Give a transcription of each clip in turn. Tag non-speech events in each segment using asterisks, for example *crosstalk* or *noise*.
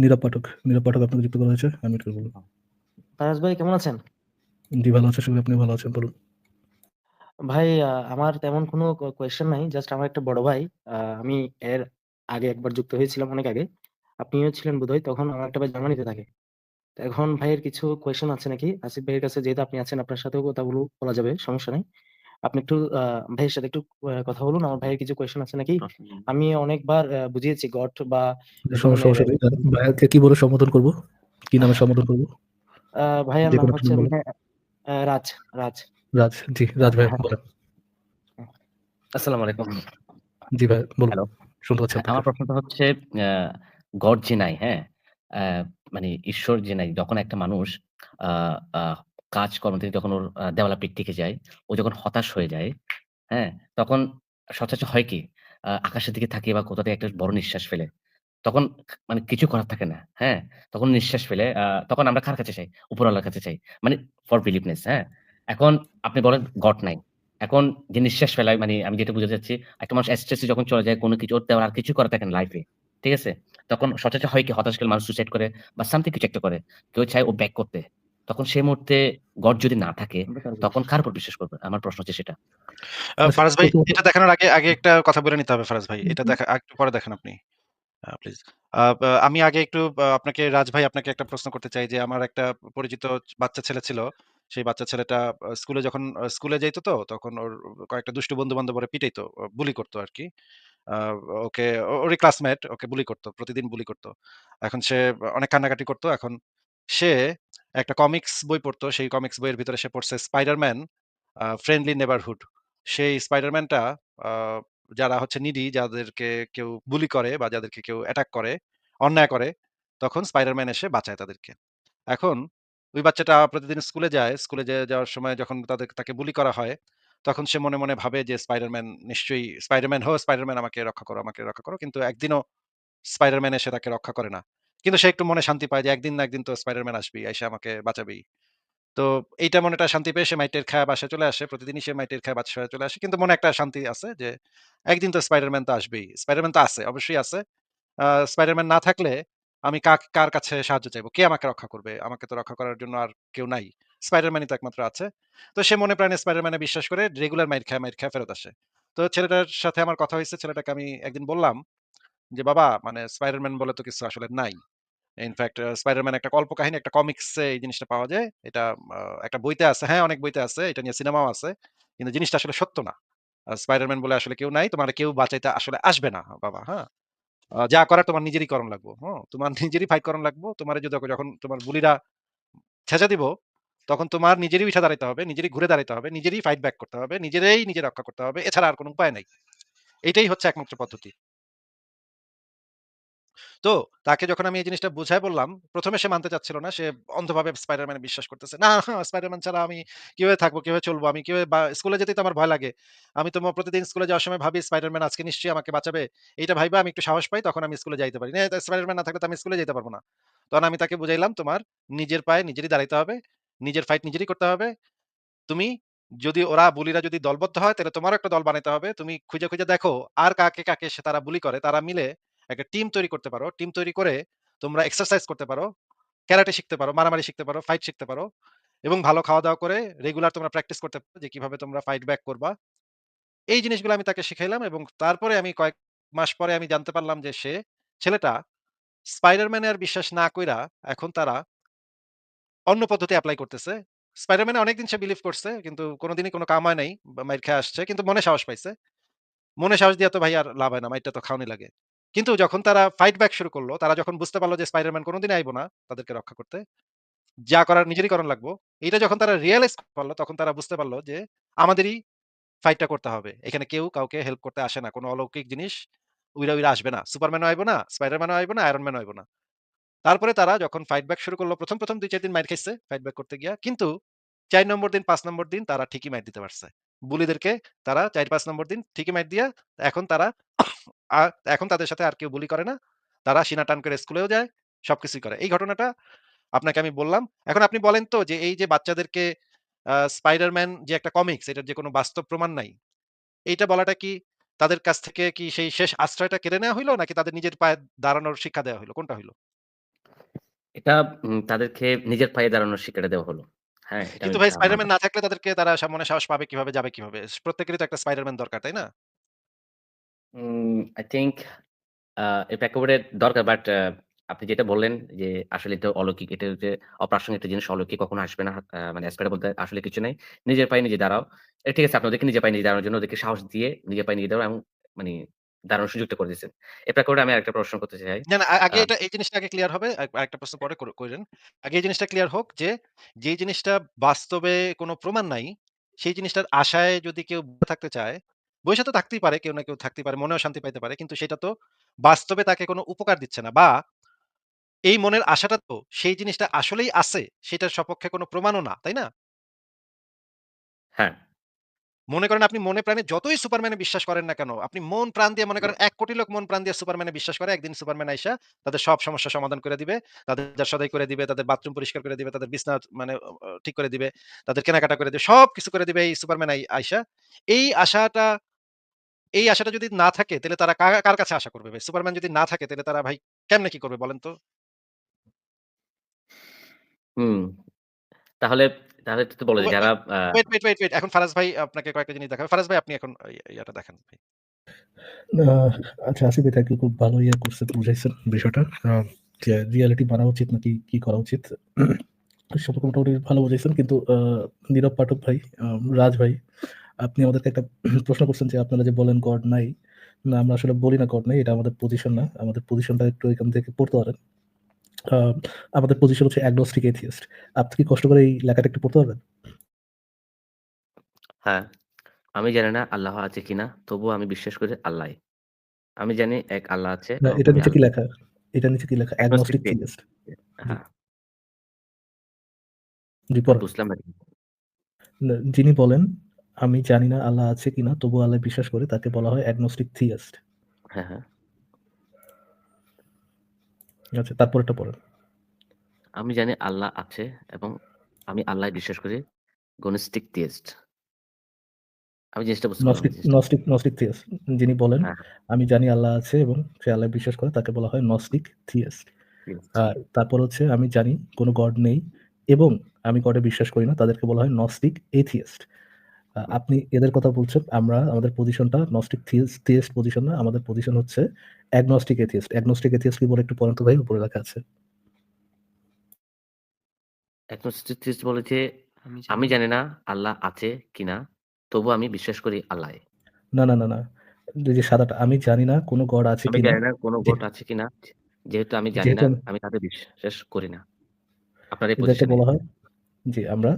নীরব পাঠক। নীরব পাঠক আপনাকে যুক্ত করা হয়েছে। আনমিউট করে বলুন। ফারাজ ভাই কেমন আছেন? জি, ভালো আছি। আশা করি আপনিও ভালো আছেন। বলুন। ভাই আমার তেমন কোনো কোয়েশ্চেন নাই। জাস্ট আমার একটা বড় ভাই। আমি এর আগে একবার যুক্ত হয়েছিলাম অনেক আগে। আপনিও ছিলেন বোধহয়। তখন আমার একটা ভাই জার্মানিতে থাকে। এখন ভাইয়ের কিছু কোয়েশ্চেন আছে নাকি? আসিফ ভাইয়ের কাছে যেহেতু আপনি আছেন আপনার সাথেও কথা বলু বলা যাবে, সমস্যা নাই। আপনি একটু ভাইয়ের সাথে একটু কথা বলুন। আমার ভাইয়ের কিছু কোয়েশ্চেন আছে নাকি? আমি অনেকবার বুঝিয়েছি গট বা নেই। ভাইয়াকে কি বলে সম্বোধন করব? কি নামে সম্বোধন করব? ভাইয়ার নাম হচ্ছে। মানে রাজ, রাজ। রাজ, জি, রাজ ভাইয়া হ্যাঁ। বলেন। আসসালামু আলাইকুম। জি ভাই, বলুন। শুনতে পাচ্ছি হ্যাঁ, আমার প্রশ্নটা হচ্ছে গড যে নাই, হ্যাঁ? মানে ঈশ্বর যে নাই, যখন একটা মানুষ কাজকর্ম থেকে যখন ওর আ দেওয়ালে পিঠ থেকে যায়, ও যখন হতাশ হয়ে যায়, হ্যাঁ? তখন সচরাচর হয় কি? আকাশের দিকে তাকিয়ে বা কোথা থেকে একটা বড় নিঃশ্বাস ফেলে। তখন মানে কিছু করার থাকে না, হ্যাঁ? তখন নিঃশ্বাস ফেলে তখন আমরা কার কাছে চাই? উপরওয়ালার কাছে চাই। মানে ফর বিলিভনেস, হ্যাঁ? এখন আপনি বলেন গড নাই। এখন যে নিঃশ্বাস ফেলায় মানে আমি যেটা বুঝাতে চাচ্ছি, একটা মানুষ স্ট্রেস যখন চলে যায় কোনো কিছু ওর তেমন আর কিছু করার থাকে না লাইফ এ। ঠিক আছে? তখন সচরাচর হয় কি? হতাশ মানুষ সুইসাইড করে বা সামথিং কিছু একটা করে। কেউ চায় ও ব্যাক করতে। তখন সেই মুহূর্তে গড যদি না থাকে, তখন কার উপর বিশ্বাস করবে? আমার প্রশ্ন হচ্ছে সেটা। আচ্ছা, ফারাজ ভাই এটা দেখানোর আগে, আগে একটা কথা বলে নিতে হবে ফারাজ ভাই। এটা দেখা একটু পরে দেখেন আপনি। প্লিজ। আমি আগে একটু আপনাকে রাজ ভাই আপনাকে একটা প্রশ্ন করতে চাই যে আমার একটা পরিচিত বাচ্চা ছেলে ছিল। সেই বাচ্চা ছেলেটা স্কুলে যখন স্কুলে যাইত তো তখন ওর কয়েকটা দুষ্টু বন্ধু-বান্ধব ওরে পিটাইতো। বুলি করত আরকি। আ ওকে ওরই ক্লাসমেট ওকে বুলি করতো প্রতিদিন বুলি করতো এখন সে অনেক কান্নাকাটি করতো এখন সে একটা কমিক্স বই পড়তো। সেই কমিক্স বইয়ের ভিতরে সে পড়ছে স্পাইডারম্যান ফ্রেন্ডলি নেবারহুড। সেই স্পাইডারম্যানটা যারা হচ্ছে নিডি যাদেরকে কেউ বুলি করে বা যাদেরকে কেউ অ্যাটাক করে, অন্যায় করে, তখন স্পাইডারম্যান এসে বাঁচায় তাদেরকে। এখন ওই বাচ্চাটা প্রতিদিন স্কুলে যায়। স্কুলে যাওয়ার সময় যখন তাদের তাকে বুলি করা হয়, তখন সে মনে, মনে ভাবে যে স্পাইডারম্যান নিশ্চয়ই স্পাইডারম্যান হো স্পাইডারম্যান আমাকে রক্ষা করো, আমাকে রক্ষা করো। কিন্তু একদিনও স্পাইডারম্যান এসে তাকে রক্ষা করে না। কিন্তু সে একটু মনে শান্তি পায় যে একদিন না একদিন তো স্পাইডারম্যান আসবেই, আইসা আমাকে বাঁচাবেই। তো এইটা মনে একটা শান্তি পেয়ে সে মাইটের খায়া বাসায় চলে আসে। প্রতিদিনই সে মাইটের খায়া বাসায় চলে আসে। কিন্তু মনে একটা শান্তি আছে যে একদিন তো স্পাইডারম্যান তো আসবেই। স্পাইডারম্যান তো আছে, অবশ্যই আছে। স্পাইডারম্যান না থাকলে আমি কাক কার কাছে সাহায্য চাইব? কে আমাকে রক্ষা করবে? আমাকে তো রক্ষা করার জন্য আর কেউ নাই। স্পাইডারম্যানই তো একমাত্র আছে। তো সে মনে প্রাণে স্পাইডারম্যানে বিশ্বাস করে রেগুলার মাইর খায়, মাইর খায় ফেরত আসে। তো ছেলেটার সাথে আমার কথা হয়েছে ছেলেটাকে আমি একদিন বললাম যে, "বাবা মানে স্পাইডারম্যান বলে তো কিছু আসলে নাই। ইনফেক্ট আ স্পাইডারম্যান একটা কল্পকাহিনী, একটা কমিক্সে এই জিনিসটা পাওয়া যায়। এটা একটা বইতে আছে। হ্যাঁ, অনেক বইতে আছে। এটা নিয়ে সিনেমাও আছে। কিন্তু জিনিসটা আসলে সত্য না। স্পাইডারম্যান বলে আসলে কেউ নাই। তোমার কেউ বাঁচাইতে আসলে আসবে না বাবা, হ্যাঁ? যা করার তোমার নিজেরই করণ লাগবো। হুম? তোমার নিজেরই ফাইট করণ লাগবো। তোমার যদি যখন তোমার বুলিরা ছেঁচা দিব, তখন তোমার নিজেরই উইঠা দাঁড়াইতে হবে, নিজেরই ঘুরে দাঁড়াইতে হবে, নিজেরই ফাইট ব্যাক করতে হবে, নিজেরই নিজে রক্ষা করতে হবে। এছাড়া আর কোনো উপায় নাই। এটাই হচ্ছে একমাত্র পদ্ধতি।" তো তাকে যখন আমি এই জিনিসটা বুঝায় বললাম, ১ম এ সে মানতে চাচ্ছিল না। সে অন্ধভাবে স্পাইডারম্যানে বিশ্বাস করতেছে। "না, স্পাইডারম্যান ছাড়া আমি কীভাবে থাকব, কীভাবে চলবো? আমি কীভাবে স্কুলে যেতেই তো আমার ভয় লাগে। আমি তো প্রতিদিন স্কুলে যাওয়ার সময় ভাবি স্পাইডারম্যান আজকে নিশ্চয়ই আমাকে বাঁচাবে। এইটা ভাইবা আমি একটু সাহস পাই তখন আমি স্কুলে যাইতে পারি। না স্পাইডারম্যান না থাকলে তো আমি স্কুলে যাইতে পারব না। তখন আমি তাকে বুঝাইলাম, "তোমার নিজের পায়ে নিজেরই দাঁড়াইতে হবে। নিজের ফাইট নিজেরই করতে হবে। তুমি যদি ওরা বুলিরা যদি দলবদ্ধ হয় তাহলে তোমারও একটা দল বানাইতে হবে। তুমি খুঁজে, খুঁজে দেখো আর কাকে, কাকে সে তারা বুলি করে তারা মিলে একটা টিম তৈরি করতে পারো। টিম তৈরি করে তোমরা এক্সারসাইজ করতে পারো, ক্যারাটে শিখতে পারো, মারামারি শিখতে পারো, ফাইট শিখতে পারো এবং ভালো খাওয়া-দাওয়া করে রেগুলার তোমরা প্র্যাকটিস করতে পারো যে কীভাবে তোমরা ফাইট ব্যাক করবা। এই জিনিসগুলো আমি তাকে শিখাইলাম এবং তারপরে আমি কয়েক মাস পরে আমি জানতে পারলাম যে সে ছেলেটা স্পাইডারম্যানে আর বিশ্বাস না কইরা এখন তারা অন্য পদ্ধতি অ্যাপ্লাই করতেছে। স্পাইডারম্যানে অনেকদিন সে বিলিভ করছে কিন্তু কোনদিনই কোনো কাম হয় নাই। মাইর খেয়ে আসছে। কিন্তু মনে সাহস পাইছে। মনে সাহস দিয়ে তো ভাই আর লাভ হয় না। মাইরটা তো খাওয়ানি লাগে। কিন্তু যখন তারা ফাইট ব্যাক শুরু করল তারা যখন বুঝতে পারল যে স্পাইডারম্যান কোনদিনই আইব না তাদেরকে রক্ষা করতে। যা করার নিজেরই করণ লাগবো। এইটা যখন তারা রিয়ালাইজ করল তখন তারা বুঝতে পারল যে আমাদেরই ফাইটটা করতে হবে। এখানে কেউ কাউকে হেল্প করতে আসে না। কোন অলৌকিক জিনিস উইড়া, উইড়া আসবে না। সুপারম্যানও আইব না, স্পাইডারম্যানও আইব না, আয়রন ম্যানও আইব না। তারপরে তারা যখন ফাইট ব্যাক শুরু করল ১ম, ১ম ২-৪ দিন মাইর খাইছে ফাইট ব্যাক করতে গিয়া। কিন্তু চার নম্বর দিন পাঁচ নম্বর দিন তারা ঠিকই মাইর দিতে পারছে। বুলিদেরকে তারা ৪-৫ নম্বর দিন ঠিকই মাইর দিয়া এখন তারা আ এখন তাদের সাথে আর কেউ বুলি করে না। তারা সিনা টান করে স্কুলেও যায়, সবকিছুই করে। এই ঘটনাটা আপনাকে আমি বললাম। এখন আপনি বলেন তো যে এই যে বাচ্চাদেরকে স্পাইডারম্যান যে একটা কমিক্স এটার যে কোন বাস্তব প্রমাণ নাই। এইটা বলাটা কি তাদের কাছ থেকে কি সেই শেষ আশ্রয়টা কেড়ে নেওয়া হইল নাকি তাদের নিজের পায়ে দাঁড়ানোর শিক্ষা দেওয়া হইল? কোনটা হইল এটা তাদেরকে নিজের পায়ে দাঁড়ানোর শিক্ষাটা দেওয়া হলো। হ্যাঁ, কিন্তু ভাই। স্পাইডারম্যান না থাকলে তাদেরকে তারা সা মনে সাহস পাবে কীভাবে, যাবে কীভাবে? প্রত্যেকেরই তো একটা স্পাইডারম্যান দরকার, তাই না? উম I think আ এটা একেবারে দরকার বাট আ আপনি যেটা বললেন যে আসলে এটা অলৌকিক। এটা হচ্ছে অপ্রাসঙ্গিক একটা জিনিস অলৌকিক কখনো আসবে না। আ মানে স্পাইডার বলতে আসলে কিছু নাই। নিজের পায়ে নিজে দাঁড়াও। এ ঠিক আছে আপনি ওদেরকে নিজের পায়ে নিজে দাঁড়ানোর জন্য ওদেরকে সাহস দিয়ে নিজের পায়ে নিজে দাঁড়াও এবং মানে দাঁড়ানোর সুযোগটা করে দিয়েছেন। এ প্রেক্ষাপটে আমি আরেকটা প্রশ্ন করতে চাই। না, না আ আ আগে এটা এই জিনিসটা আগে ক্লিয়ার হবে। আ আরেকটা প্রশ্ন পরে কর কইরেন। আগে এই জিনিসটা ক্লিয়ার হোক যে, যেই জিনিসটা বাস্তবে কোনো প্রমাণ নাই, সেই জিনিসটার আশায় যদি কেউ থাকতে চায়, বইসা তো থাকতেই পারে, কেউ না কেউ থাকতেই পারে, মনেও শান্তি পাইতে পারে। কিন্তু সেটা তো বাস্তবে তাকে কোনো উপকার দিচ্ছে না বা এই মনের আশাটা তো সেই জিনিসটা আসলেই আছে, সেটার সপক্ষে কোনো প্রমাণও না, তাই না? হ্যাঁ। মনে করেন আপনি মনে প্রাণে যতই সুপারম্যানে বিশ্বাস করেন না কেন, আপনি মন প্রাণ দিয়ে মনে করেন ১ কোটি লোক মন প্রাণ দিয়ে সুপারম্যানে বিশ্বাস করে, একদিন সুপারম্যান আইসা তাদের সব সমস্যা সমাধান করে দিবে, তাদের সদাই করে দিবে, তাদের বাথরুম পরিষ্কার করে দিবে, তাদের বিছনা মানে অ ঠিক করে দিবে, তাদের কেনাকাটা করে দিবে, সবকিছু করে দিবে এই সুপারম্যান আই আইসা। এই আশাটা এই আশাটা যদি না থাকে তাইলে তারা কার কাছে আশা করবে ভাই? সুপারম্যান যদি না থাকে তাইলে তারা ভাই কেমনে কি করবে বলেন তো? হুম। তাহলে তাহলে তো বলে যারা ওয়েট, ওয়েট, ওয়েট, ওয়েট এখন ফারাজ ভাই আপনাকে কয়েকটা জিনিস দেখাবে। ফারাজ ভাই আপনি এখন ইয়াটা দেখান ভাই। আচ্ছা আসিফ খুব ভালো ইয়ে করছেন, বুঝাইছেন বিষয়টা। যে রিয়ালিটি মানা উচিত নাকি কি করা উচিত? সম্পর্কে মোটামুটি ভালো বুঝাইছেন। কিন্তু নীরব পাঠক ভাই, রাজ ভাই, আপনি আমাদেরকে একটা *clears throat* প্রশ্ন করছেন যে আপনারা যে বলেন গড নাই। না আমরা আসলে বলি না গড নাই। এটা আমাদের পজিশন না। আমাদের পজিশনটা একটু এখান থেকে পড়তে পারেন। আমাদের পজিশন হচ্ছে অ্যাগনস্টিক এথিয়েস্ট। আপনি কি কষ্ট করে এই লেখাটা একটু পড়তে পারবেন? হ্যাঁ। আমি জানি না আল্লাহ আছে কিনা, তবুও আমি বিশ্বাস করি আল্লাহই। আমি জানি এক আল্লাহ আছে না আমি নিচে কি আল্লাহ। লেখা? এটার নিচে কি লেখা? Agnostic agnostic theist. থিয়েস্ট। জি। হ্যাঁ। জি। বুঝলাম যিনি বলেন, আমি জানি না আল্লাহ আছে কিনা তবুও আল্লাহ বিশ্বাস করি তাকে বলা হয় অ্যাগনস্টিক থিয়েস্ট। হ্যাঁ, হ্যাঁ। আচ্ছা তারপরেরটা পড়েন। আমি জানি আল্লাহ আছে এবং আমি আল্লাহয় বিশ্বাস করি গনস্টিক থিয়েস্ট। আমি জিনিসটা বুঝতে নস্টিক নস্টিক থিয়েস্ট। যিনি বলেন, হ্যাঁ। আমি জানি আল্লাহ আছে এবং সে আল্লাহয় বিশ্বাস করে তাকে বলা হয় নস্টিক থিয়েস্ট। থিয়েস্ট। আর তারপর হচ্ছে আমি জানি কোন গড নেই এবং আমি গডে বিশ্বাস করি না তাদেরকে বলা হয় নস্টিক এথিয়েস্ট। আপনি এদের কথা বলছেন। আমরা আমাদের পজিশনটা নস্টিক থিয়েস্ট পজিশন না। আমাদের পজিশন হচ্ছে অ্যাগনস্টিক এথিয়েস্ট। অ্যাগনস্টিক এথিয়েস্ট কি বলে একটু পড়েন তো ভাই উপরে লেখা আছে। অ্যাগনস্টিক থিয়েস্ট বলে যে আমি আমি জানি না আল্লাহ আছে কিনা, তবুও আমি বিশ্বাস করি আল্লাহয়। না, না, না, না। এই যে সাদাটা আমি জানি না কোন গড আছে আমি কিনা। জানি না কোন গড আছে কিনা। যেহেতু আমি জানি না, আমি আমি তাদের বিশ্বাস করি না। আপনার এই বলা হয় জি আমরা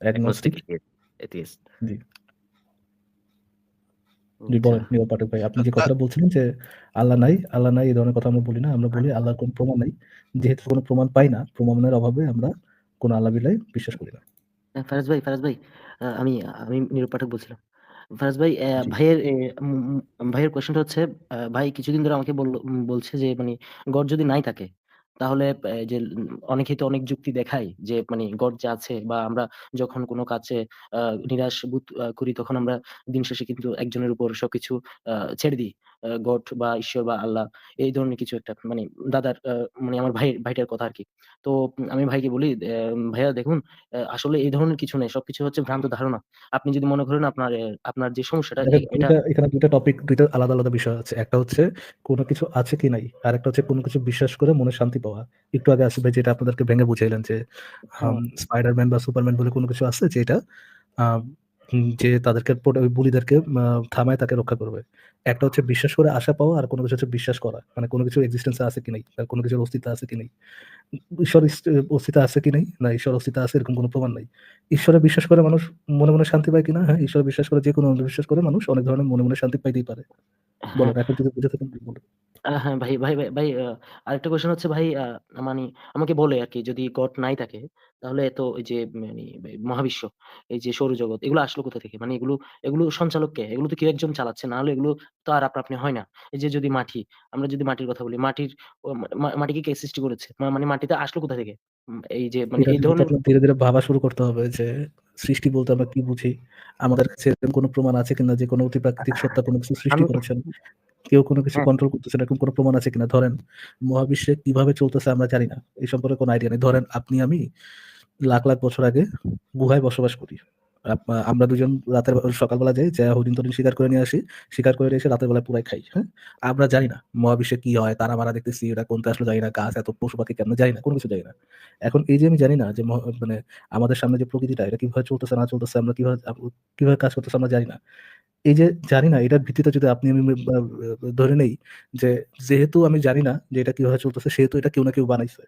অ্যাগনস্টিক এথিস্ট। জি। জি। বলেন নীরব পাঠক ভাই। আপনি যে কথাটা বলছিলেন যে আল্লাহ নাই, আল্লাহ নাই এই ধরনের কথা আমরা বলি না। আমরা বলি। আল্লাহর কোন প্রমাণ নাই। যেহেতু কোন প্রমাণ পাই না, প্রমাণের অভাবে আমরা কোন আল্লাহ বিলাই বিশ্বাস করি না। ফারাজ ভাই, ফারাজ ভাই, আমি আমি নীরব পাঠক বলছিলাম। ফারাজ ভাই ভাইয়ের ভাইয়ের কোয়েশ্চেনটা হচ্ছে ভাই কিছুদিন ধরে আমাকে বলছে যে মানে গড যদি নাই থাকে তাহলে যে, অনেকেই তো অনেক যুক্তি দেখায় যে মানে গড আছে বা আমরা যখন কোনো কাজে নিরাশ বোধ করি, তখন আমরা দিন শেষে কিন্তু একজনের উপর সবকিছু ছেড়ে দিই। গড বা ঈশ্বর বা আল্লাহ এই ধরনের কিছু একটা মানে দাদার মানে আমার ভাই ভাইটার কথা আরকি। তো আমি ভাইকে বলি ভাইয়া দেখুন আসলে এই ধরনের কিছু নেই। সবকিছু হচ্ছে ভ্রান্ত ধারণা। আপনি যদি মনে করেন আপনার আপনার যে সমস্যাটা দেখেন এ এটা ২ টা এখানে ২ টা টপিক ২ টা আলাদা, আলাদা বিষয় আছে। একটা হচ্ছে কোনো কিছু আছে কি নাই। আর একটা হচ্ছে কোনো কিছু বিশ্বাস করে মনে শান্তি পাওয়া। একটু আগে ভাই যেটা আপনাদেরকে ভেঙে বুঝাইলেন যে। স্পাইডারম্যান বা সুপারম্যান বলে কোনো কিছু আছে যেটা যে তাদেরকে বুলিদেরকে থামায় তাকে রক্ষা করবে। একটা হচ্ছে বিশ্বাস করে আশা পাওয়া আর কোনো কিছু হচ্ছে বিশ্বাস করা। মানে কোনো কিছু এক্সিস্টেন্স আছে কি নাই, আর কোনো কিছুর অস্তিত্ব আছে কি নাই। ঈশ্বর অস্তিত্ব আছে কি নাই? না ঈশ্বর অস্তিত্ব আছে এরকম কোন প্রমাণ নাই। ঈশ্বরে বিশ্বাস করে মানুষ মনে, মনে শান্তি পায় কিনা? হ্যাঁ, ঈশ্বরে বিশ্বাস করে যেকোনো অন্ধবিশ্বাস করে মানুষ অনেক ধরনের মনে, মনে শান্তি পাইতেই পারে। হ্যাঁ। বলেন এখন যদি বুঝে থাকেন বলেন। আ হ্যাঁ ভাই, ভাই, ভাই, ভাই আরেকটা কোয়েশ্চেন হচ্ছে ভাই মানি আমাকে বলে আরকি যদি গড নাই থাকে তাহলে এত এই যে মানি মহাবিশ্ব, এই যে সৌরজগৎ এগুলো আসলো কোথা থেকে? মানে এগুলো এগুলো সঞ্চালক কে? এগুলো তো কেউ একজন চালাচ্ছে। না হলে এগুলো তো আর আপনা আপনি হয় না। এই যে যদি মাটি, আমরা যদি মাটির কথা বলি, মাটির মাটিকে কে সৃষ্টি করেছে? মানে মাটিতে আসলো কোথা থেকে? এই যে মানে এই ধরনের ধীরে, ধীরে ভাবা শুরু করতে হবে যে সৃষ্টি বলতে আমরা কি বুঝি? আমাদের কাছে এরকম কোনো প্রমাণ আছে কিনা যে কোনো অতিপ্রাকৃতিক সত্তা কোনো কিছু সৃষ্টি করেছেন? কেউ কোনো কিছু হ্যাঁ। কন্ট্রোল করতেছে না এরকম কোনো প্রমাণ আছে কিনা? ধরেন মহাবিশ্বে কীভাবে চলতেছে আমরা জানি না। এই সম্পর্কে কোনো আইডিয়া নেই। ধরেন আপনি আমি লাখ, লাখ বছর আগে গুহায় বসবাস করি। আমরা দুজন রাতের বেলা সকালবেলা যাই, যাইয়া হরিণ-টরিণ শিকার করে নিয়ে আসি। শিকার করে এসে রাতের বেলায় পুড়ায় খাই। হ্যাঁ? আমরা জানি না মহাবিশ্বে কি হয়, তারা-মারা দেখতেছি, এটা কোনটা আসলে জানি না, গাছ এত পশু-পাখি কেমনে জানি না, কোনো কিছু জানি না। এখন এই যে আমি জানি না যে মানে আমাদের সামনে যে প্রকৃতিটা এটা কীভাবে চলতেছে না চলতেছে, আমরা কীভাবে কীভাবে কাজ করতেছে আমরা জানি না। এই যে জানি না এটার ভিত্তিতে যদি আপনি আমি ধরে নেই যে যেহেতু আমি জানি না যে এটা কীভাবে চলতেছে সেহেতু এটা কেউ না কেউ বানাইছে।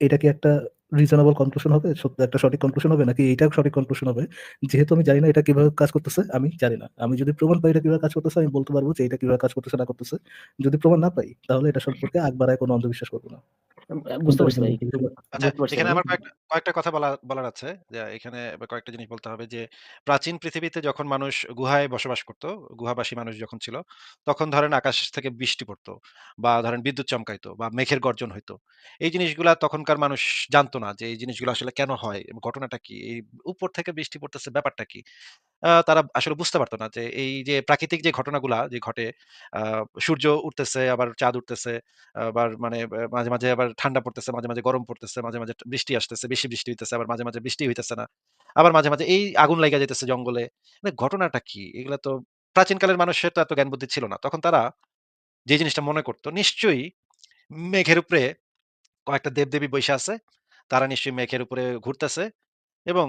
এটা কি একটা রিজনেবল কনক্লুশন হবে? সত্য একটা সঠিক কনক্লুশন হবে? নাকি এইটা সঠিক কনক্লুশন হবে? যেহেতু আমি জানি না এটা কীভাবে কাজ করতেছে, আমি জানি না। আমি যদি প্রমাণ পাই এটা কীভাবে কাজ করতেছে, আমি বলতে পারব যে এটা কীভাবে কাজ করতেছে না করতেছে। যদি প্রমাণ না পাই তাহলে এটা সম্পর্কে আগ বাড়ায় কোনো অন্ধবিশ্বাস করব না। বুঝতে পারছি ভাই। আচ্ছা, বুঝতে পারছি এখানে ভাই। আমার কয়েকটা কয়েকটা কথা বলা বলার আছে। যে এখানে কয়েকটা জিনিস বলতে হবে যে, প্রাচীন পৃথিবীতে যখন মানুষ গুহায় বসবাস করত, গুহাবাসী মানুষ যখন ছিল, তখন ধরেন আকাশ থেকে বৃষ্টি পড়তো বা ধরেন বিদ্যুৎ চমকাইতো বা মেঘের গর্জন হইতো। এই জিনিসগুলা তখনকার মানুষ জানতো না যে এই জিনিসগুলো আসলে কেন হয়? ঘটনাটা কি? এই উপর থেকে বৃষ্টি পড়তেছে ব্যাপারটা কি? তারা আসলে বুঝতে পারতো না যে এই যে প্রাকৃতিক যে ঘটনাগুলা যে ঘটে, সূর্য উঠতেছে, আবার চাঁদ উঠতেছে, আবার মানে মাঝে, মাঝে আবার ঠান্ডা পড়তেছে, মাঝে, মাঝে গরম পড়তেছে, মাঝে, মাঝে বৃষ্টি আসতেছে, বেশি বৃষ্টি হইতেছে, আবার মাঝে, মাঝে বৃষ্টি হইতেছে না। আবার মাঝে, মাঝে এই আগুন লাইগা যাইতেছে জঙ্গলে। মানে ঘটনাটা কি? এগুলা তো প্রাচীনকালের মানুষের তো এত জ্ঞান বুদ্ধি ছিল না। তখন তারা যে জিনিসটা মনে করত নিশ্চয়ই মেঘের উপরে কয়েকটা দেবদেবী বইসা আছে। তারা নিশ্চয়ই মেঘের উপরে ঘুরতেছে এবং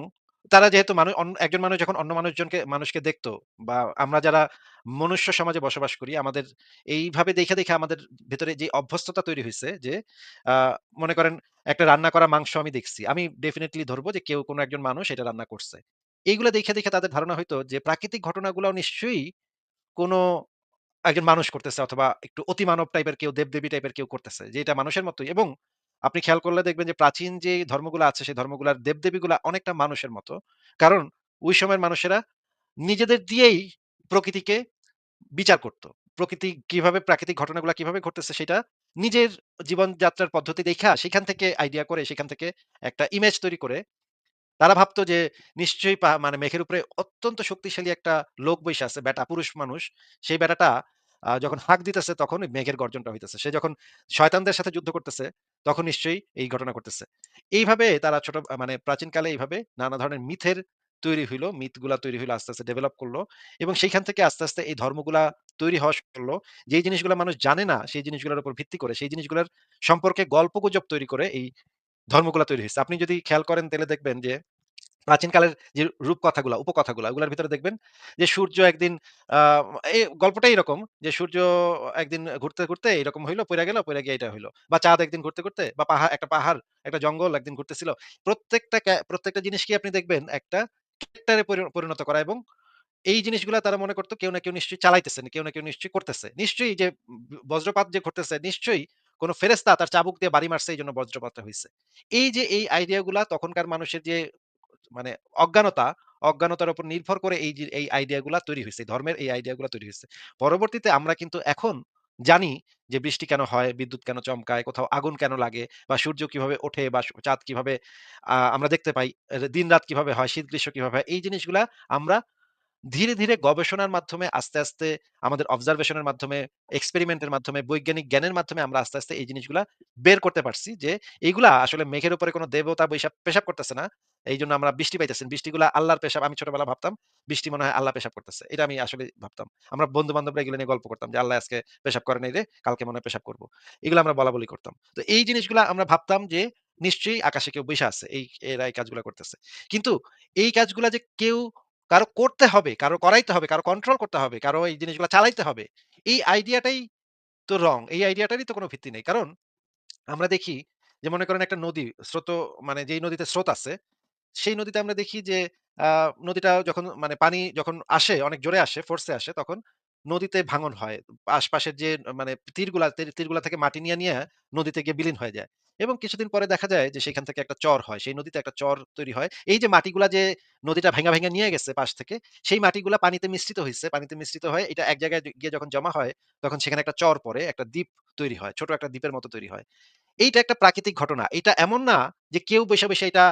তারা যেহেতু মানু অন একজন মানুষ যখন অন্য মানুষজনকে মানুষকে দেখত বা আমরা যারা মনুষ্য সমাজে বসবাস করি, আমাদের এইভাবে দেইখা, দেইখা আমাদের ভেতরে যে অভ্যস্ততা তৈরি হইছে যে, মনে করেন একটা রান্না করা মাংস আমি দেখছি। আমি ডেফিনিটলি ধরব যে কেউ কোন একজন মানুষ এটা রান্না করছে। এইগুলা দেইখা, দেইখা তাদের ধারণা হইতো যে প্রাকৃতিক ঘটনাগুলাও নিশ্চয়ই কোন একজন মানুষ করতেছে অথবা একটু অতিমানব টাইপের কেউ দেবদেবী টাইপের কেউ করতেছে। যে এটা মানুষের মতোই এবং আপনি খেয়াল করলে দেখবেন যে প্রাচীন যে ধর্মগুলা আছে সেই ধর্মগুলার দেবদেবীগুলা অনেকটা মানুষের মতো। কারণ ওই সময়ের মানুষেরা নিজেদের দিয়েই প্রকৃতিকে বিচার করত। প্রকৃতি কীভাবে প্রাকৃতিক ঘটনাগুলা কীভাবে ঘটতেছে সেটা নিজের জীবনযাত্রার পদ্ধতি দেখা সেখান থেকে আইডিয়া করে সেখান থেকে একটা ইমেজ তৈরি করে তারা ভাবত যে নিশ্চয়ই মানে মেঘের উপরে অত্যন্ত শক্তিশালী একটা লোক বইসা আছে, বেটা পুরুষ মানুষ। সেই ব্যাটাটা আ যখন হাঁক দিতেছে তখন মেঘের গর্জনটা হইতেছে। সে যখন শয়তানদের সাথে যুদ্ধ করতেছে তখন নিশ্চয়ই এই ঘটনা ঘটতেছে। এইভাবে তারা ছোট মানে প্রাচীনকালে এইভাবে নানা ধরনের মিথের তৈরি হইল। মিথগুলা তৈরি হইল আস্তে, আস্তে ডেভেলপ করল এবং সেইখান থেকে আস্তে, আস্তে এই ধর্মগুলা তৈরি হওয়া করল। যেই জিনিসগুলা মানুষ জানে না সেই জিনিসগুলার উপর ভিত্তি করে সেই জিনিসগুলার সম্পর্কে গল্প গুজব তৈরি করে এই ধর্মগুলা তৈরি হয়েছে আপনি যদি খেয়াল করেন তাহলে দেখবেন যে প্রাচীনকালের যে রূপকথাগুলা, উপকথাগুলা ওগুলার ভিতরে দেখবেন যে সূর্য একদিন এই গল্পটাই এরকম যে সূর্য একদিন ঘুরতে, ঘুরতে এরকম হইল, পইড়া গেল, পইড়া গিয়ে এটা হইল। বা চাঁদ একদিন ঘুরতে, ঘুরতে বা পাহা একটা পাহাড়, একটা জঙ্গল একদিন ঘুরতেছিল। প্রত্যেকটা প্রত্যেকটা জিনিসকেই আপনি দেখবেন একটা ক্যারেক্টারে পরিণত করা এবং এই জিনিসগুলা তারা মনে করতো কেউ না কেউ নিশ্চয়ই চালাইতেছে, কেউ না কেউ নিশ্চয়ই করতেছে। নিশ্চয়ই যে বজ্রপাত যে ঘটতেছে নিশ্চয়ই কোনো ফেরেস্তা তার চাবুক দিয়ে বাড়ি মারছে এই জন্য বজ্রপাতটা হইছে। এই যে এই আইডিয়া গুলা তখনকার মানুষের যে মানে অজ্ঞানতা, অজ্ঞানতার উপর নির্ভর করে এই এই আইডিয়াগুলো তৈরি হয়েছে ধর্মের এই আইডিয়াগুলো তৈরি হয়েছে পরবর্তীতে আমরা কিন্তু এখন জানি যে বৃষ্টি কেন হয়, বিদ্যুৎ কেন চমকায়, কোথাও আগুন কেন লাগে বা সূর্য কীভাবে ওঠে বা চাঁদ কীভাবে আমরা দেখতে পাই, এ দিন-রাত কীভাবে হয়, শীত-গ্রীষ্ম কীভাবে হয়। এই জিনিসগুলা আমরা ধীরে, ধীরে গবেষণার মাধ্যমে আস্তে, আস্তে আমাদের অবজারভেশন এর মাধ্যমে, এক্সপেরিমেন্ট এর মাধ্যমে, বৈজ্ঞানিক জ্ঞানের মাধ্যমে আমরা আস্তে, আস্তে এই জিনিসগুলা বের করতে পারছি যে এগুলা আসলে মেঘের উপরে কোন দেবতা বইসা পেশাব করতেছে না। এইজন্য আমরা বৃষ্টি পাইতেছি। বৃষ্টিগুলা আল্লাহর পেশাব। আমি ছোটবেলায় ভাবতাম বৃষ্টি মনে হয় আল্লাহ পেশাব করতেছে। এটা আমি আসলে ভাবতাম। আমরা বন্ধু-বান্ধবরা এগুলো নিয়ে গল্প করতাম যে আল্লাহ আজকে পেশাব করে নাই রে, কালকে মনে হয় পেশাব করব। এগুলো আমরা বলাবলি করতাম। তো এই জিনিসগুলা আমরা ভাবতাম যে নিশ্চয়ই আকাশে কেউ বইসা আছে। এই এরা এই কাজগুলা করতেছে। কিন্তু এই কাজগুলা যে কেউ কারও করতে হবে, কারও করাইতে হবে, কারও কন্ট্রোল করতে হবে, কারও এই জিনিসগুলো চালাইতে হবে। এই আইডিয়াটাই তো রং। এই আইডিয়াটারই তো কোনো ভিত্তি নেই। কারণ আমরা দেখি যে মনে করেন একটা নদী স্রোত মানে যেই নদীতে স্রোত আছে, সেই নদীতে আমরা দেখি যে নদীটা যখন মানে পানি যখন আসে অনেক জোরে আসে, ফোর্সে আসে তখন নদীতে ভাঙন হয়। আশপাশের যে মানে তীরগুলা, তীর তীরগুলা থেকে মাটি নিয়া, নিয়া নদীতে গিয়ে বিলীন হয়ে যায়। এবং কিছুদিন পরে দেখা যায় যে সেখান থেকে একটা চর হয়। সেই নদীতে একটা চর তৈরি হয়। এই যে মাটিগুলা যে নদীটা ভেঙা, ভেঙা নিয়ে গেছে পাশ থেকে, সেই মাটিগুলা পানিতে মিশ্রিত হইছে। পানিতে মিশ্রিত হয়ে এটা এক জায়গায় গিয়ে যখন জমা হয়, তখন সেখানে একটা চর পড়ে, একটা দ্বীপ তৈরি হয়। ছোট একটা দ্বীপের মতো তৈরি হয়। এইটা একটা প্রাকৃতিক ঘটনা। এটা এমন না যে কেউ বইসা, বইসা এটা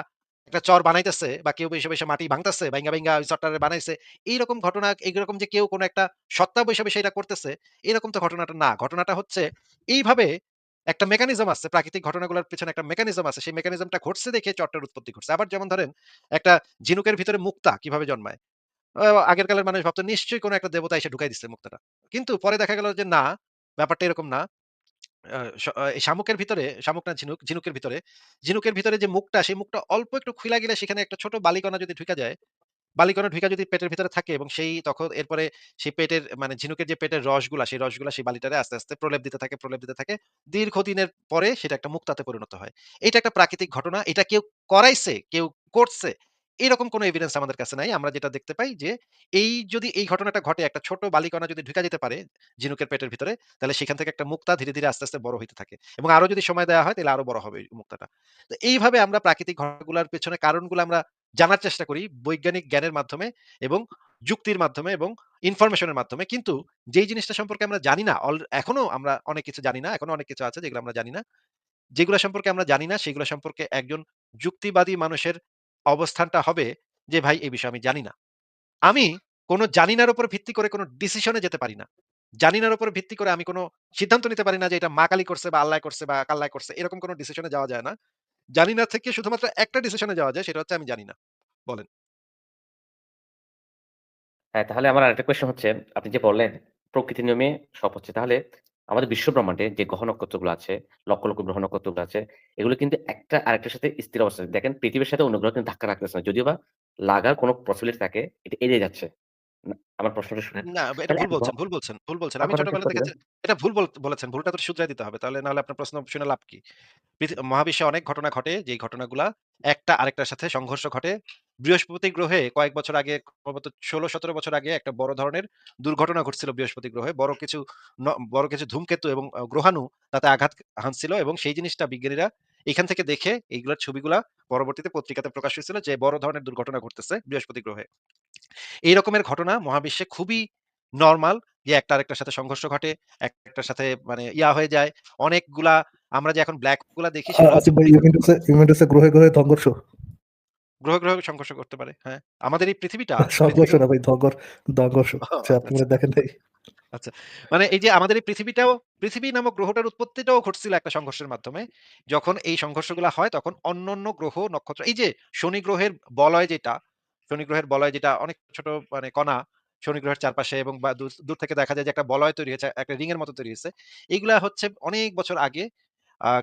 একটা চর বানাইতেছে বা কেউ বইসা, বইসা মাটি ভাঙতেছে, ভাইঙ্গা, ভাইঙ্গা ওই চরটারে বানাইছে। এইরকম ঘটনা এইরকম যে কেউ কোন একটা সত্তা বইসা, বইসা এটা করতেছে, এরকম তো ঘটনাটা না। ঘটনাটা হচ্ছে এইভাবে একটা মেকানিজম আছে। প্রাকৃতিক ঘটনাগুলোর পেছনে একটা মেকানিজম আছে। সেই মেকানিজমটা ঘটছে দেখে চরটার উৎপত্তি ঘটছে। আবার যেমন ধরেন একটা ঝিনুকের ভিতরে মুক্তা কীভাবে জন্মায়? আগের কালের মানুষ ভাবতো নিশ্চয়ই কোনো একটা দেবতা এসে ঢুকাই দিচ্ছে মুক্তাটা। কিন্তু পরে দেখা গেল যে না, ব্যাপারটা এরকম না। শামুকের ভিতরে, শামুক না ঝিনুক, ঝিনুকের ভিতরে, ঝিনুকের ভিতরে যে মুখটা, সেই মুখটা অল্প একটু খুইলা গেলে সেখানে একটা ছোট বালিকণা যদি ঢুইকা যায়, বালিকণা ঢুইকা যদি পেটের ভিতরে থাকে এবং সেই তখন এরপরে সেই পেটের মানে ঝিনুকের যে পেটের রসগুলা, সেই রসগুলা সেই বালিটারে আস্তে, আস্তে প্রলেপ দিতে থাকে, প্রলেপ দিতে থাকে। দীর্ঘদিনের পরে সেটা একটা মুক্তাতে পরিণত হয়। এটা একটা প্রাকৃতিক ঘটনা। এটা কেউ করাইছে, কেউ করছে, এরকম কোন এভিডেন্স আমাদের কাছে নাই। আমরা যেটা দেখতে পাই যে এই যদি এই ঘটনাটা ঘটে, একটা ছোট বালিকণা যদি ঢুইকা যেতে পারে ঝিনুকের পেটের ভিতরে, তাহলে সেখান থেকে একটা মুক্তা ধীরে, ধীরে আস্তে, আস্তে বড় হইতে থাকে। এবং আরও যদি সময় দেয়া হয় তাহলে আরও বড় হবে মুক্তাটা। তো এইভাবে আমরা প্রাকৃতিক ঘটনাগুলার পেছনে কারণগুলো আমরা জানার চেষ্টা করি বৈজ্ঞানিক জ্ঞানের মাধ্যমে এবং যুক্তির মাধ্যমে এবং ইনফরমেশন এর মাধ্যমে। কিন্তু যেই জিনিসটা সম্পর্কে আমরা জানি না, অল এখনও আমরা অনেক কিছু জানি না। এখনও অনেক কিছু আছে যেগুলো আমরা জানি না। যেগুলা সম্পর্কে আমরা জানি না, সেগুলা সম্পর্কে একজন যুক্তিবাদী মানুষের অবস্থানটা হবে যে, "ভাই এই বিষয়ে আমি জানি না।" আমি কোন জানি নার উপর ভিত্তি করে কোন ডিসিশন যেতে পারি না। জানি নার উপর ভিত্তি করে আমি কোন সিদ্ধান্ত নিতে পারি না যে এটা মা কালী করছে বা আল্লাহ করছে বা কাল্লায় করছে। এরকম কোনো ডিসিশনে যাওয়া যায় না। জানি না থেকে শুধুমাত্র একটা ডিসিশনে যাওয়া যায় সেটা হচ্ছে আমি জানি না। বলেন। হ্যাঁ, তাহলে আমার আরেকটা কোয়েশ্চেন হচ্ছে, আপনি যে বললেন প্রকৃতি নিয়মে সব হচ্ছে। তাহলে আমাদের বিশ্ব ব্রহ্মান্ডে যে গ্রহ নক্ষত্রগুলো আছে, লক্ষ, লক্ষ গ্রহ নক্ষত্রগুলো আছে, এগুলো কিন্তু একটা আরেকটার সাথে স্থির অবস্থায়। দেখেন পৃথিবীর সাথে অন্য গ্রহ কিন্তু ধাক্কা লাগতেছে না। যদিও বা লাগার কোন পসিবিলিটি থাকে, এটা এড়িয়ে যাচ্ছে। আমার প্রশ্নটা শুনেন। না, এটা ভুল বলছেন, ভুল বলছেন, ভুল বলছেন। আমি ছোটবেলা থেকে এটা ভুল বলেছেন। ভুলটা তো শুধরায় দিতে হবে। তাহলে নাহলে আপনার প্রশ্ন শুনে লাভ কি? মহাবিশ্বে অনেক ঘটনা ঘটে, যেই ঘটনাগুলা একটা আরেকটার সাথে সংঘর্ষ ঘটে। বৃহস্পতি গ্রহে কয়েক বছর আগে সম্ভবত ১৬-১৭ বছর আগে একটা বড় ধরনের দুর্ঘটনা ঘটছিল বৃহস্পতি গ্রহে। বড় কিছু বড় কিছু ধূমকেতু এবং গ্রহাণু তাতে আঘাত হানছিল এবং সেই জিনিসটা বিজ্ঞানীরা এখান থেকে দেখে এইগুলার ছবিগুলা পরবর্তীতে পত্রিকাতে প্রকাশ হয়েছিল যে বড় ধরনের দুর্ঘটনা ঘটতেছে বৃহস্পতি গ্রহে। এই রকমের ঘটনা মহাবিশ্বে খুবই নরমাল যে একটা আরেকটার সাথে সংঘর্ষ ঘটে, একটার সাথে মানে ইয়া হয়ে যায়। অনেকগুলা আমরা যে এখন ব্লাকগুলা দেখি সেগুলো mean to say গ্রহে, গ্রহে সংঘর্ষ? গ্রহে, গ্রহে সংঘর্ষ করতে পারে। হ্যাঁ। আমাদের এই পৃথিবীটা *laughs* সংঘর্ষ না ভাই ধঙ্গর দংঘর্ষ। ও আপনি আচ্ছা। মনে হয় দেখেন নাই। আচ্ছা। মানে এই যে আমাদের এই পৃথিবীটাও পৃথিবী নামক গ্রহটার উৎপত্তিটাও ঘটছিল একটা সংঘর্ষের মাধ্যমে। যখন এই সংঘর্ষগুলা হয় তখন অন্যান্য গ্রহ, নক্ষত্র এই যে শনি গ্রহের বলয় যেটা, শনি গ্রহের বলয় যেটা অনেক ছোট মানে কণা শনি গ্রহের চারপাশে এবং বা দূর, থেকে দেখা যায় যে একটা বলয় তৈরি হয়েছে, একটা রিং এর মতো তৈরি হয়েছে। এইগুলা হচ্ছে অনেক বছর আগে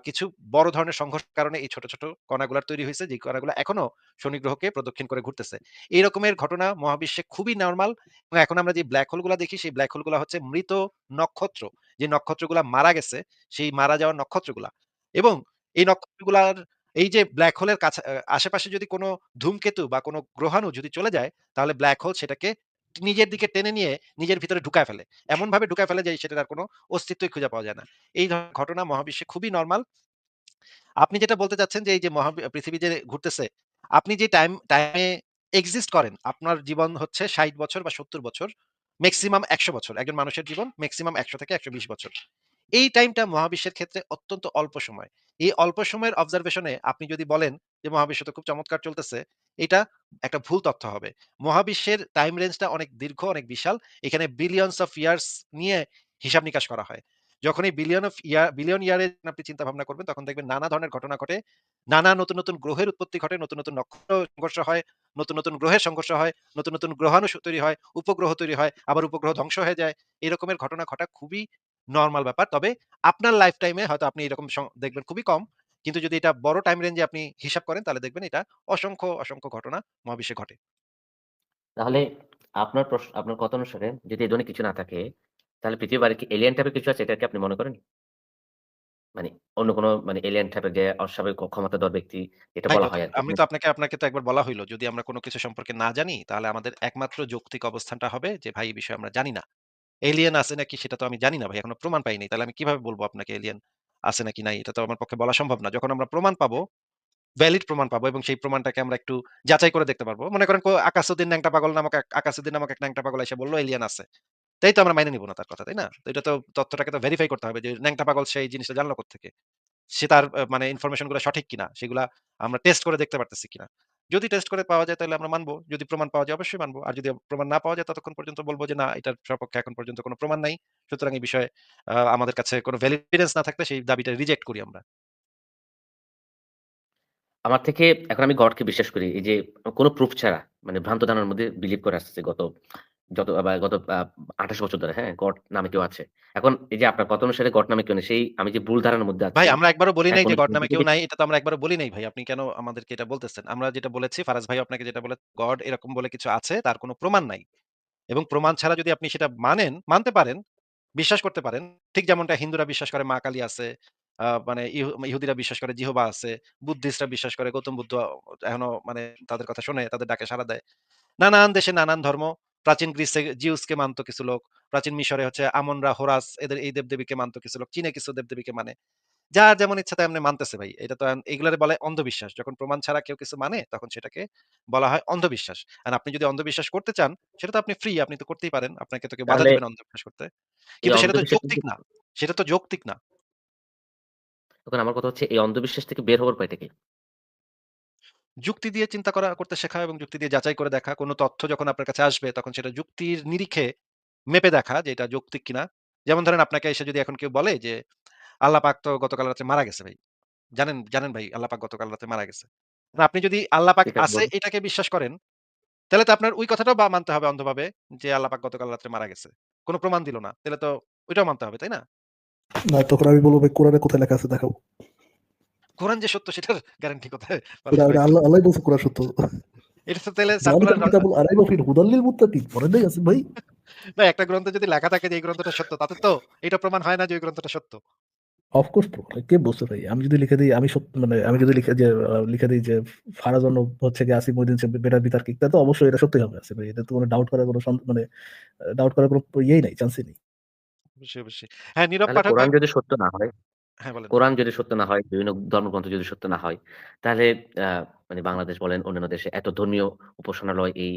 কিছু বড় ধরনের সংঘর্ষের কারণে এই ছোট, ছোট কণাগুলার তৈরি হইছে। যে কণাগুলা এখনও শনি গ্রহকে প্রদক্ষিণ করে ঘুরতেছে। এই রকমের ঘটনা মহাবিশ্বে খুবই নরমাল এবং এখন আমরা যে ব্লাক হোলগুলা দেখি সেই ব্ল্যাক হোলগুলা হচ্ছে মৃত নক্ষত্র। যে নক্ষত্রগুলা মারা গেছে, সেই মারা যাওয়া নক্ষত্রগুলা। এবং এই নক্ষত্রগুলার এই যে ব্ল্যাক হোলের কাছে আশেপাশে যদি কোনো ধূমকেতু বা কোনো গ্রহাণু যদি চলে যায়, তাহলে ব্ল্যাক হোল সেটাকে নিজের দিকে টেনে নিয়ে নিজের ভিতরে ঢুকায় ফেলে। এমনভাবে ঢুকায় ফেলে যে সেটার আর কোন অস্তিত্বই খুঁজে পাওয়া যায় না। এই ধরনের ঘটনা মহাবিশ্বে খুবই নরমাল। আপনি যেটা বলতে চাচ্ছেন যে এই যে মহা পৃথিবী যে ঘুরতেছে, আপনি যে টাইম টাইমে এক্সিস্ট করেন, আপনার জীবন হচ্ছে ৬০ বছর বা ৭০ বছর, মেক্সিমাম ১০০ বছর। একজন মানুষের জীবন মেক্সিমাম ১০০ থেকে ১২০ বছর। এই টাইমটা মহাবিশ্বের ক্ষেত্রে অত্যন্ত অল্প সময়। এই অল্প সময়ের অবজারভেশনে আপনি যদি বলেন যে মহাবিশ্ব তো খুব চমৎকার চলতেছে, এটা একটা ভুল তথ্য হবে। মহাবিশ্বের টাইম রেঞ্জটা অনেক দীর্ঘ, অনেক বিশাল। এখানে বিলিয়নস অফ ইয়ার্স নিয়ে হিসাব নিকাশ করা হয়। যখন এই billion of year billion year আপনি চিন্তা ভাবনা করবেন তখন দেখবেন নানা ধরনের ঘটনা ঘটে। নানা নতুন, নতুন গ্রহের উৎপত্তি ঘটে, নতুন, নতুন নক্ষত্র সংঘর্ষ হয়, নতুন, নতুন গ্রহের সংঘর্ষ হয়, নতুন, নতুন গ্রহাণু তৈরি হয়, উপগ্রহ তৈরি হয়, আবার উপগ্রহ ধ্বংস হয়ে যায়। এরকমের ঘটনা ঘটা খুবই নরমাল ব্যাপার। তবে আপনার লাইফ টাইমে হয়তো আপনি এরকম দেখবেন খুবই কম। কিন্তু যদি এটা বড় টাইম রেঞ্জ আপনি হিসাব করেন তাহলে দেখবেন এটা অসংখ্য, অসংখ্য ঘটনা মহাবিশ্বে ঘটে। তাহলে আপনার প্রশ্ন আপনার কথা অনুসারে যদি এই ধরনের কিছু না থাকে, তাহলে পৃথিবীর বাইরে কি এলিয়েন টাইপের কিছু আছে এটা কি আপনি মনে করেন? মানে অন্য কোন মানে এলিয়েন টাইপের যে অস্বাভাবিক ক্ষমতাধর ব্যক্তি এটা বলা হয় আমি তো আপনাকে আপনাকে তো একবার বলা হইল যদি আমরা কোন কিছু সম্পর্কে না জানি তাহলে আমাদের একমাত্র যৌক্তিক অবস্থানটা হবে যে ভাই এই বিষয়ে আমরা জানি না। এলিয়েন আছে নাকি সেটা তো আমি জানি না ভাই। এখনও প্রমাণ পাইনি। তাহলে আমি কীভাবে বলব আপনাকে এলিয়েন আছে নাকি নাই? এটা তো আমার পক্ষে বলা সম্ভব না। যখন আমরা প্রমাণ পাবো, ভ্যালিড প্রমাণ পাবো এবং সেই প্রমাণটাকে আমরা একটু যাচাই করে দেখতে পারব। মনে করেন কো আকাসউদ্দিন ন্যাংটা পাগল নামক এক আকাসউদ্দিন নামক এক ন্যাংটা পাগল এসে বলল এলিয়ান আছে। তাই তো আমরা মাইনে নিব না তার কথা, তাই না? তো এটা তো তথ্যটাকে তো ভেরিফাই করতে হবে যে ন্যাংটা পাগল সেই জিনিসটা জানলো কোথেকে সে তার মানে ইনফরমেশনগুলো সঠিক কিনা? সেগুলা আমরা টেস্ট করে দেখতে পারতেছি কিনা? যদি টেস্ট করে পাওয়া যায় তাহলে আমরা মানবো যদি প্রমাণ পাওয়া যায় অবশ্যই মানবো আর যদি প্রমাণ না পাওয়া যায় ততক্ষণ পর্যন্ত বলব যে, না, এটার সপক্ষে এখন পর্যন্ত কোনো প্রমাণ নাই। সুতরাং এই বিষয়ে আমাদের কাছে কোনো ভ্যালিডেন্স না থাকলে সেই দাবিটা রিজেক্ট করি আমরা। আমার থেকে এখন আমি গডকে বিশ্বাস করি। এই যে কোনো প্রুফ ছাড়া মানে ভ্রান্ত ধারণার মধ্যে বিলিভ করে আসছে গত যত গত আ ২৮ বছর ধরে, হ্যাঁ? গড নামে কেউ আছে। এখন এই যে আপনার কথা অনুসারে গড নামে কেউ নেই। সেই আমি যে ভুল ধারণার মধ্যে আছি ভাই আমরা একবারও বলি নাই যে গড নামে কেউ নাই। এটা তো আমরা একবারও বলি নাই ভাই। আপনি কেন আমাদেরকে এটা বলতেছেন? আমরা যেটা বলেছি ফারাজ ভাই আপনাকে যেটা বলে গড এরকম বলে কিছু আছে তার কোনো প্রমাণ নাই। এবং প্রমাণ ছাড়া যদি আপনি সেটা মানেন, মানতে পারেন, বিশ্বাস করতে পারেন। ঠিক যেমনটা হিন্দুরা বিশ্বাস করে মা কালী আছে। মানে ইহুদিরা বিশ্বাস করে জিহোবা আছে। বুদ্ধিস্টরা বিশ্বাস করে গৌতম বুদ্ধ এখনও মানে তাদের কথা শোনে, তাদের ডাকে সাড়া দেয়। নানান দেশে নানান ধর্ম। প্রাচীন গ্রিসে জিউসকে মানত কিছু লোক। প্রাচীন মিশরে হচ্ছে আমনরা, হোরাস এদের এই দেবদেবীকে মানত কিছু লোক। চীনে কিছু দেবদেবীকে মানে। যার যেমন ইচ্ছা তেমনি মানতেছে ভাই। এটা তো এগুলারে বলে অন্ধবিশ্বাস। যখন প্রমাণ ছাড়া কেউ কিছু মানে তখন সেটাকে বলা হয় অন্ধবিশ্বাস। আর আপনি যদি অন্ধবিশ্বাস করতে চান সেটা তো আপনি ফ্রি। আপনি তো করতেই পারেন। আপনাকে তো কেউ বাধা তাহলে দিবে না অন্ধবিশ্বাস করতে। কিন্তু সেটা তো যৌক্তিক না। সেটা তো যৌক্তিক না। এখন আমার কথা হচ্ছে এই অন্ধবিশ্বাস থেকে বের হওয়ার উপায়টা কি? যুক্তি দিয়ে চিন্তা করা করতে শেখা এবং যুক্তি দিয়ে যাচাই করে দেখা। কোন তথ্য যখন আপনার কাছে আসবে তখন সেটা যুক্তির নিরিখে মেপে দেখা যে এটা যৌক্তিক কিনা। যেমন ধরেন আপনাকে এসে যদি এখন কেউ বলে যে, আল্লাহ পাক তো গতকাল রাত্রে মারা গেছে ভাই। জানেন, জানেন ভাই আল্লাহ পাক গতকাল রাতে মারা গেছে। না আপনি যদি আল্লাহ পাক আছে বলুন। এটাকে বিশ্বাস করেন, তাহলে তো আপনার ওই কথাটাও বা মানতে হবে অন্ধভাবে যে আল্লাহ পাক গতকাল রাত্রে মারা গেছে। কোনো প্রমাণ দিল না। তাহলে তো ওইটাও মানতে হবে, তাই না? না তখন আমি বলব ভাই কোরআনে কোথায় লেখা আছে দেখাও। কোরআন যে সত্য সেটার গ্যারান্টি কোথায়? আল্লাহ বলছে কোরআন সত্য। এটা তো তাহলে আরাইবা মুত্তাকিন আছে ভাই? ভাই একটা গ্রন্থে যদি লেখা থাকে যে এই গ্রন্থটা সত্য তাতে তো এটা প্রমাণ হয় না যে ওই গ্রন্থটা সত্য। অফ কোর্স কে বলছে ভাই? আমি যদি লিখে দেই আমি সত্য মানে আমি যদি লিখে যে লিখে দেই যে ফারাজ অর্ণব হচ্ছে গিয়ে আসিফ মহিউদ্দিন সে বেটার বিতার্কিক তাহলে তো অবশ্যই এটা সত্যি হবে আসিফ ভাই। এটা তো কোনো ডাউট করার কোনো মানে ডাউট করার কোনো ইয়েই নাই, চান্সই নেই। অবশ্যই, অবশ্যই। হ্যাঁ, নীরব পাঠক যদি সত্য না হয় হ্যাঁ, বলেন। কোরআন যদি সত্য না হয়, বিভিন্ন ধর্মগ্রন্থ যদি সত্য না হয়, তাহলে মানে বাংলাদেশ বলেন অন্যান্য দেশে এত ধর্মীয় উপাসনালয় এই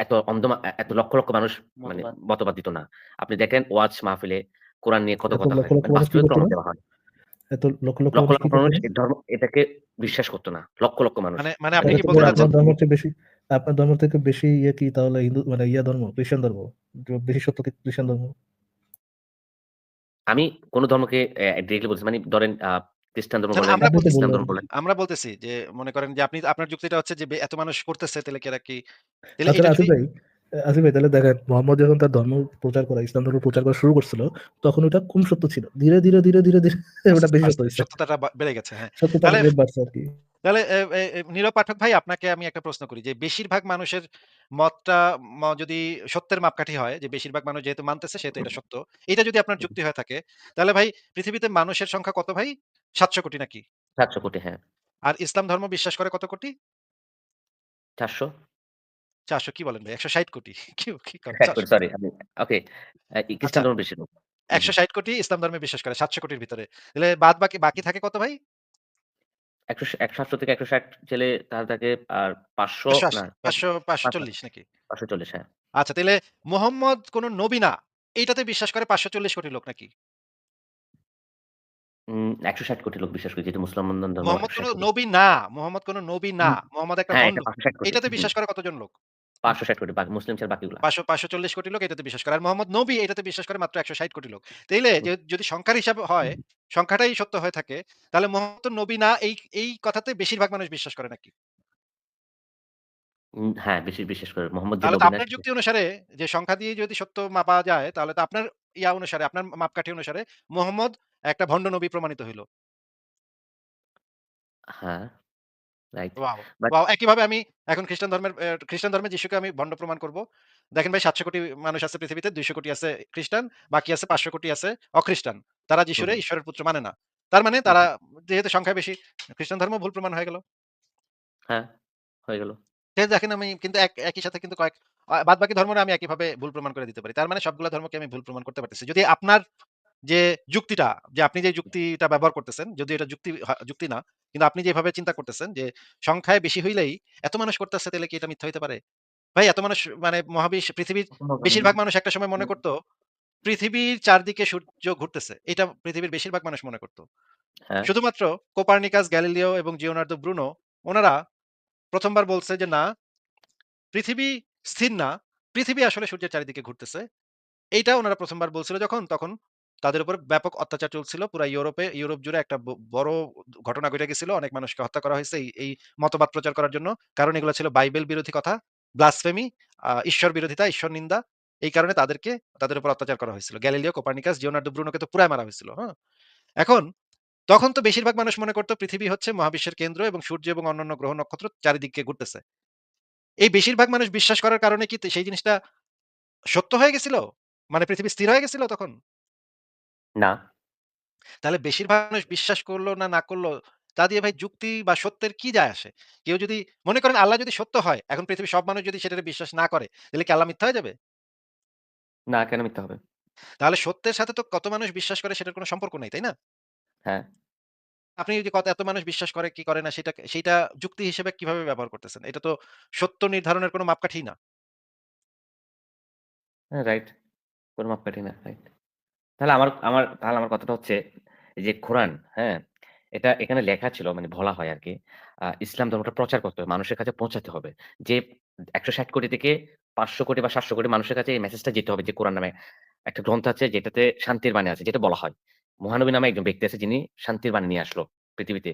এত অন্ধমা এ এত লক্ষ, লক্ষ মানুষ মানে মতবাদ। মতবাদ দিত না। আপনি দেখেন ওয়াজ মাহফিলে কোরআন নিয়ে কত এত কথা লক্ষ, হয়। লক্ষ মানে মানুষ কি বাস্তবিক করতো প্রমাণ না? দেওয়া হয়। এত লক্ষ, লক্ষ লক্ষ, মানুষ লক্ষ করতো মানুষ না? এই ধর্ম এটাকে বিশ্বাস করত না। লক্ষ, লক্ষ মানুষ। মানে মানে আপনি তাহলে কি তো বলতে ভাই চাচ্ছেন আপনার ধর্মের চেয়ে বেশি আপনার ধর্ম থেকে বেশি ইয়ে কি তাহলে হিন্দু মানে ইয়া ধর্ম, খ্রিস্টান ধর্ম? বেশি সত্য কি খ্রিস্টান ধর্ম? আমি কোন ধর্মকে ডিরেক্টলি বলছি মানে ধরেন খ্রিস্টান ধর্ম বলেন, আমরা ইসলাম ধর্ম বলেন। আমরা বলতেছি যে মনে করেন যে আপনি আপনার যুক্তিটা হচ্ছে যে এত মানুষ করতেছে তাহলে কি এরা কি তাহলে আচ্ছা এটা আসিফ ভাই তাহলে দেখেন মোহাম্মদ যখন তার ধর্ম প্রচার করা ইসলাম ধর্ম প্রচার করা শুরু করছিল তখন ওটা কম সত্য ছিল। ধীরে, ধীরে, ধীরে, ধীরে, ধীরে ওটা বেশি সত্য। সত্যতাটা বেড়ে গেছে। হ্যাঁ। রেট বাড়ছে আরকি। তাহলে নীরব পাঠক ভাই আপনাকে আমি একটা প্রশ্ন করি যে বেশিরভাগ মানুষের মতটা যদি সত্যের মাপকাঠি হয় যে বেশিরভাগ মানুষ যেহেতু মানতেছে সেহেতু এটা সত্য। এটা যদি আপনার যুক্তি হয়ে থাকে তাহলে ভাই পৃথিবীতে মানুষের সংখ্যা কত ভাই? ৭০০ কোটি নাকি? ৭০০ কোটি হ্যাঁ। আর ইসলাম ধর্ম বিশ্বাস করে কত কোটি? চারশো চারশো কি বলেন ভাই? ১৬০ কোটি। *laughs* কি কি কন ৬০ কোটি ৪০০ সরি ওকে। খ্রিস্টান। ধর্ম বেশি লোক। হুম, হুম। ১৬০ কোটি ইসলাম ধর্মে বিশ্বাস করে ৭০০ কোটির ভিতরে। তাহলে বাদ বাকি বাকি থাকে কত ভাই? ১০০ ১৭০ থেকে ১৬০ ছেলে তাহলে থাকে আর পাঁচশো পাঁচশো পাঁচশো চল্লিশ নাকি পাঁচশো চল্লিশ হ্যাঁ। আচ্ছা তাহলে মোহাম্মদ কোন নবী না। এইটাতে বিশ্বাস করে ৫৪০ কোটি লোক নাকি? একশো ষাট কোটি লোক বিশ্বাস করে যেটা মুসলমান ধর্ম মোহাম্মদ কোন নবী না। মোহাম্মদ কোন নবী না। মোহাম্মদ একটা হ্যাঁ, ভণ্ড। এটা ৫৬০ কোটি। এটাতে বিশ্বাস করে কতজন লোক? ৫৬০ কোটি বাকি মুসলিম ছাড়া বাকিগুলা। ৫০০ ৫৪০ কোটি লোক এটাতে বিশ্বাস করে। আর মোহাম্মদ নবী এটাতে বিশ্বাস করে মাত্র ১৬০ কোটি লোক। তাইলে যদি সংখ্যার হিসাবে হয়, সংখ্যাটাই সত্য হয়ে থাকে, তাহলে মোহাম্মদ নবী না এই এই কথাতে বেশিরভাগ মানুষ বিশ্বাস করে নাকি? হ্যাঁ, করে। মোহাম্মদ তাহলে আপনার যুক্তি অনুসারে যে সংখ্যা দিয়ে যদি সত্য মাপা যায় তাহলে তো আপনার ইয়া অনুসারে আপনার মাপকাঠি অনুসারে মোহাম্মদ একটা ভণ্ড নবী প্রমাণিত হইল। হ্যাঁ, রাইট। ওয়াও! But wow! একইভাবে আমি এখন খ্রিস্টান ধর্মের খ্রিস্টান যিশুকে আমি ভণ্ড প্রমাণ করব। দেখেন ভাই ৭০০ কোটি মানুষ আছে পৃথিবীতে, ২০০ কোটি আছে খ্রিস্টান, বাকি আছে ৫০০ কোটি আছে অখ্রিস্টান। তারা যিশুরে হুম। ঈশ্বরের পুত্র মানে না। তার মানে হুম, তারা যেহেতু সংখ্যায় বেশি, খ্রিস্টান ধর্ম ভুল প্রমাণ হয়ে গেল। হ্যাঁ, হয়ে গেল। দেখেন আমি কিন্তু এক একই সাথে কিন্তু কয়েক আ বাদবাকি ধর্মরা আমি একইভাবে ভুল প্রমাণ করে দিতে পারি। তার মানে সবগুলা ধর্মকে আমি ভুল প্রমাণ করতে পারতেছি। যদি আপনার যে যুক্তিটা, যে আপনি যে যুক্তিটা ব্যবহার করতেছেন, যদিও এটা যুক্তি যুক্তি না। কিন্তু আপনি যেভাবে চিন্তা করতেছেন যে সংখ্যায় বেশি হইলেই এত মানুষ করতেছে তাইলে কি এটা মিথ্যা হইতে পারে? ভাই এত মানুষ মানে মহাবিশ্ব পৃথিবীর বেশিরভাগ মানুষ একটা সময় মনে করত পৃথিবীর চারদিকে সূর্য ঘুরতেছে। এটা পৃথিবীর বেশিরভাগ মানুষ মনে করত। হ্যাঁ। শুধুমাত্র কোপার্নিকাস, গ্যালিলিও এবং জিওনার্দো ব্রুনো ওনারা ১ম বার বলছে যে, "না, পৃথিবী স্থির না। পৃথিবী আসলে সূর্যের চারিদিকে ঘুরতেছে।" এইটা ওনারা প্রথমবার বলছিল যখন, তখন তাদের উপর ব্যাপক অত্যাচার চলছিল। পুরা ইউরোপে ইউরোপ জুড়ে একটা বড় ঘটনা ঘইটে গেছিল। অনেক মানুষকে হত্যা করা হইছে এই মতবাদ প্রচার করার জন্য। কারণ এগুলো ছিল বাইবেল বিরোধী কথা, ব্লাসফেমি, ঈশ্বর বিরোধিতা, ঈশ্বর নিন্দা। এই কারণে তাদেরকে তাদের উপর অত্যাচার করা হয়েছিল। গ্যালিলিও, কোপার্নিকাস, লিওনার্দো ব্রুনোকে তো পুরাই মারা হয়েছিল, হ্যাঁ? এখন তখন তো বেশিরভাগ মানুষ মনে করতো পৃথিবী হচ্ছে মহাবিশ্বের কেন্দ্র এবং সূর্য এবং অন্যান্য গ্রহ নক্ষত্র চারিদিকে ঘুরতেছে। এই বেশিরভাগ মানুষ বিশ্বাস করার কারণে কি সেই জিনিসটা সত্য হয়ে গেছিল? মানে পৃথিবী স্থির হয়ে গেছিল তখন? না। তাহলে বেশিরভাগ মানুষ বিশ্বাস করল না, না করল, তা দিয়ে ভাই যুক্তি বা সত্যের কি যায় আসে? কেউ যদি মনে করেন আল্লাহ যদি সত্য হয়, এখন পৃথিবীর সব মানুষ যদি সেটাতে বিশ্বাস না করে, তাহলে কি আল্লাহ মিথ্যা হয়ে যাবে? না, কেন মিথ্যা হবে? তাহলে সত্যের সাথে তো কত মানুষ বিশ্বাস করে সেটার কোনো সম্পর্ক নাই, তাই না? হ্যাঁ। আপনি যে কত এত মানুষ বিশ্বাস করে কি করে না সেটা সেইটা যুক্তি হিসেবে কীভাবে ব্যবহার করতেছেন? এটা তো সত্য নির্ধারণের কোনো মাপকাঠি না। হ্যাঁ, রাইট। কোন মাপকাঠি না। রাইট। তাহলে আমার আমার তাহলে আমার কথাটা হচ্ছে যে কোরআন, হ্যাঁ? এটা এখানে লেখা ছিল মানে বলা হয় আরকি। আ ইসলাম ধর্মটা প্রচার করতে হবে। মানুষের কাছে পৌঁছাতে হবে। যে ১৬০ কোটি থেকে ৫০০ কোটি বা ৭০০ কোটি মানুষের কাছে এই মেসেজটা যেতে হবে যে কোরআন নামে একটা গ্রন্থ আছে যেটাতে শান্তির বাণী আছে। যেটা বলা হয়। মহানবী নামে একজন ব্যক্তি আছে যিনি শান্তির বাণী নিয়ে আসলো পৃথিবীতে।